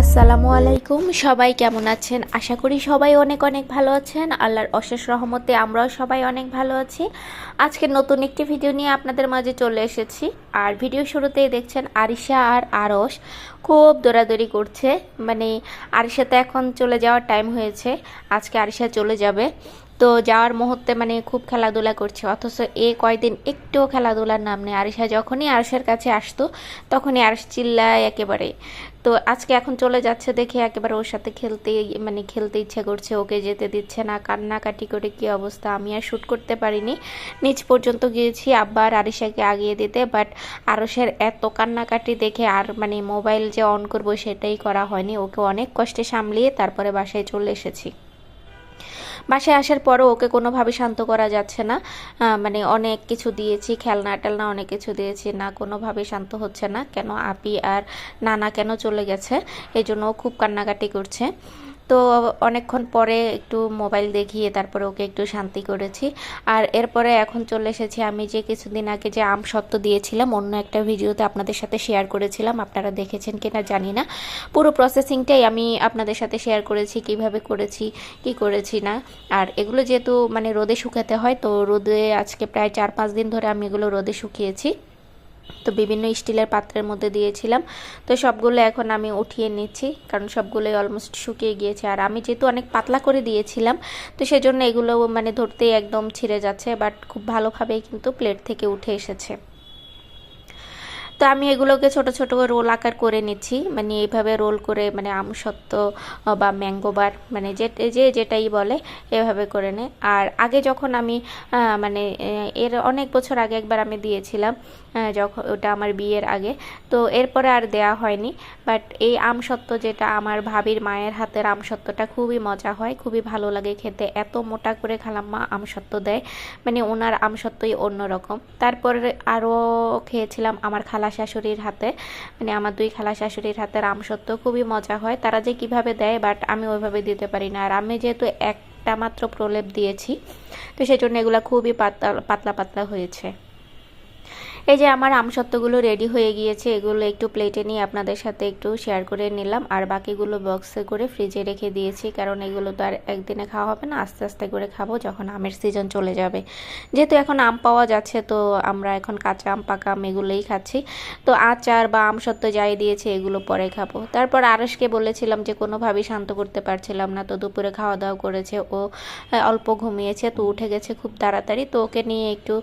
আসসালামু আলাইকুম, সবাই কেমন আছেন? আশা করি সবাই অনেক অনেক ভালো আছেন। আল্লাহর অশেষ রহমতে আমরাও সবাই অনেক ভালো আছি। আজকে নতুন একটি ভিডিও নিয়ে আপনাদের মাঝে চলে এসেছি। আর ভিডিও শুরুতেই দেখছেন আরিশা আর আরস খুব দৌড়াদৌড়ি করছে। মানে আরিশা তো এখন চলে যাওয়ার টাইম হয়েছে। আজকে আরিশা চলে যাবে। তো যাওয়ার মুহূর্তে মানে খুব খেলাধুলা করছে। অথচ এ কয়দিন একটুও খেলাধুলার নাম নেই। আরিশা যখনই আরশের কাছে আসতো, তখনই আরশ চিল্লায় একেবারে। তো আজকে এখন চলে যাচ্ছে দেখে একেবারে ওর সাথে খেলতে মানে খেলতে ইচ্ছে করছে, ওকে যেতে দিচ্ছে না। কান্নাকাটি করে কি অবস্থা? আমি আর শ্যুট করতে পারিনি। নিচ পর্যন্ত গিয়েছি আব্বার, আরিশাকে আগিয়ে দিতে। বাট আরসের এত কান্নাকাটি দেখে আর মানে মোবাইল যে অন করব সেটাই করা হয়নি। ওকে অনেক কষ্টে সামলিয়ে তারপরে বাসায় চলে এসেছি। বাসায় আসার পরও ওকে কোনোভাবে শান্ত করা যাচ্ছে না। মানে অনেক কিছু দিয়েছি, খেলনা টেলনা অনেক কিছু দিয়েছি, না কোনোভাবে শান্ত হচ্ছে না। কেন আপি আর নানা কেন চলে গেছে? এই জন্য ও খুব কান্নাকাটি করছে। তো অনেকক্ষণ পরে একটু মোবাইল দেখিয়ে তারপরে ওকে একটু শান্তি করেছি। আর এরপরে এখন চলে এসেছি আমি যে কিছুদিন আগে যে আম সত্ত্ব দিয়েছিলাম, অন্য একটা ভিডিওতে আপনাদের সাথে শেয়ার করেছিলাম। আপনারা দেখেছেন কিনা জানি না। পুরো প্রসেসিংটাই আমি আপনাদের সাথে শেয়ার করেছি, কীভাবে করেছি, কি করেছি না। আর এগুলো যেহেতু মানে রোদে শুকাতে হয়, তো রোদে আজকে প্রায় চার পাঁচ দিন ধরে আমি এগুলো রোদে শুকিয়েছি। তো বিভিন্ন স্টিলের পাত্রের মধ্যে দিয়েছিলাম। তো সবগুলো এখন আমি উঠিয়ে নিচ্ছি, কারণ সবগুলোই অলমোস্ট শুকিয়ে গিয়েছে। আর আমি যেহেতু অনেক পাতলা করে দিয়েছিলাম, তো সেজন্য এগুলো মানে ধরতেই একদম ছিঁড়ে যাচ্ছে বাট খুব ভালোভাবেই কিন্তু প্লেট থেকে উঠে এসেছে। তো আমি এগুলোকে ছোট ছোট রোল আকার করে নিচ্ছি মানে এইভাবে রোল করে মানে আমসত্ত্ব বা ম্যাঙ্গো বার মানে যে যে যেটাই বলে, এভাবে করে নে। আর আগে যখন আমি মানে এর অনেক বছর আগে একবার আমি দিয়েছিলাম যখন ওটা আমার বিয়ের আগে। তো এরপরে আর দেয়া হয়নি। বাট এই আমসত্ত্ব যেটা আমার ভাবির মায়ের হাতের আমসত্ত্বটা খুবই মজা হয়, খুবই ভালো লাগে খেতে। এত মোটা করে খালাম্মা আমসত্ত্ব দেয় মানে ওনার আমসত্ত্বই অন্যরকম। তারপরে আরও খেয়েছিলাম আমার খালা শাশুড়ির হাতে মানে আমার দুই খালা শাশুড়ির হাতের আমসত্ত্ব, খুবই মজা হয়। তারা যে কীভাবে দেয় বাট আমি ওইভাবে দিতে পারি না। আর আমি যেহেতু একটা মাত্র প্রলেপ দিয়েছি, তো সেই জন্য এগুলো খুবই পাতলা পাতলা পাতলা হয়েছে। এই যে আমার আমসত্ত্বগুলো রেডি হয়ে গিয়েছে, এগুলো একটু প্লেটে নিয়ে আপনাদের সাথে একটু শেয়ার করে নিলাম। আর বাকিগুলো বক্সে করে ফ্রিজে রেখে দিয়েছি, কারণ এগুলো তো আর একদিনে খাওয়া হবে না, আস্তে আস্তে করে খাব যখন আমের সিজন চলে যাবে। যেহেতু এখন আম পাওয়া যাচ্ছে, তো আমরা এখন কাঁচা আম, পাকা আম এগুলোই খাচ্ছি। তো আচার বা আমসত্ত্ব যাই দিয়েছে, এগুলো পরে খাব। তারপর আরসকে বলেছিলাম যে, কোনোভাবেই শান্ত করতে পারছিলাম না, তো দুপুরে খাওয়া দাওয়া করেছে। ও অল্প ঘুমিয়েছে, তো উঠে গেছে খুব তাড়াতাড়ি। তো ওকে নিয়ে একটু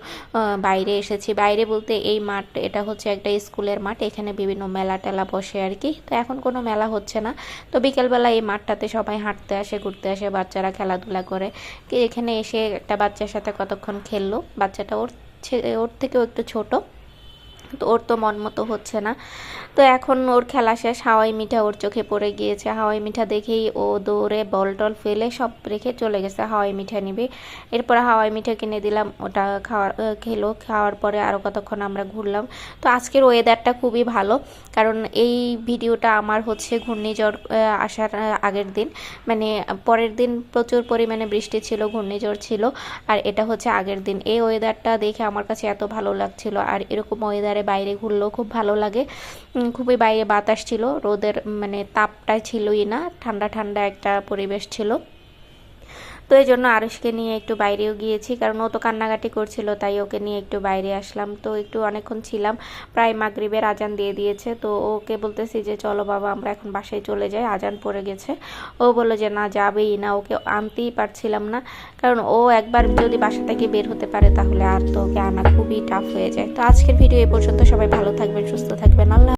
বাইরে এসেছি। বাইরে বলতে এই মাঠ, এটা হচ্ছে একটা স্কুলের মাঠ, এখানে বিভিন্ন মেলা টেলা বসে আর কি। তো এখন কোনো মেলা হচ্ছে না। তো বিকেলবেলা এই মাঠটাতে সবাই হাঁটতে আসে, ঘুরতে আসে, বাচ্চারা খেলাধুলা করে। কি এখানে এসে একটা বাচ্চার সাথে কতক্ষণ খেললো? বাচ্চাটা ওর ওর থেকেও একটু ছোট। তো ওর তো মন মতো হচ্ছে না। তো এখন ওর খেলা শেষ হাওয়াই মিঠা ওর চোখে পড়ে গিয়েছে। হাওয়াই মিঠা দেখেই ও দৌড়ে বল টল ফেলে সব রেখে চলে গেছে হাওয়াই মিঠা নিবে। এরপর হাওয়াই মিঠা কিনে দিলাম ওটা খাওয়ার আহ, খেলো। খাওয়ার পরে আরও কতক্ষণ আমরা ঘুরলাম। তো আজকের ওয়েদারটা খুবই ভালো কারণ এই ভিডিওটা আমার হচ্ছে ঘূর্ণিঝড় আসার আগের দিন। মানে পরের দিন প্রচুর পরিমাণে বৃষ্টি ছিল ঘূর্ণিঝড় ছিল আর এটা হচ্ছে আগের দিন। এই ওয়েদারটা দেখে আমার কাছে এত ভালো লাগছিল আর এরকম ওয়েদারে বাইরে ঘুরলেও খুব ভালো লাগে। খুবই বাইরে বাতাস ছিল, রোদের মানে তাপটা ছিলই না, ঠান্ডা ঠান্ডা একটা পরিবেশ ছিল। তো এই জন্য আরুষকে নিয়ে একটু বাইরেও গিয়েছি, কারণ ও তো কান্নাকাটি করছিল, তাই ওকে নিয়ে একটু বাইরে আসলাম। তো একটু অনেকক্ষণ ছিলাম, প্রায় মাগরিবের আজান দিয়ে দিয়েছে। তো ওকে বলতেছি যে, চলো বাবা, আমরা এখন বাসায় চলে যাই। আজান পড়ে গেছে। ও বলল যে, না, যাবেই না। ওকে আনতেই পারছিলাম না, কারণ ও একবার যদি বাসা থেকে বের হতে পারে, তাহলে আর তো ওকে আনা খুবই টাফ হয়ে যায়। তো আজকের ভিডিও এ পর্যন্ত সবাই ভালো থাকবেন, সুস্থ থাকবেন। আল্লাহ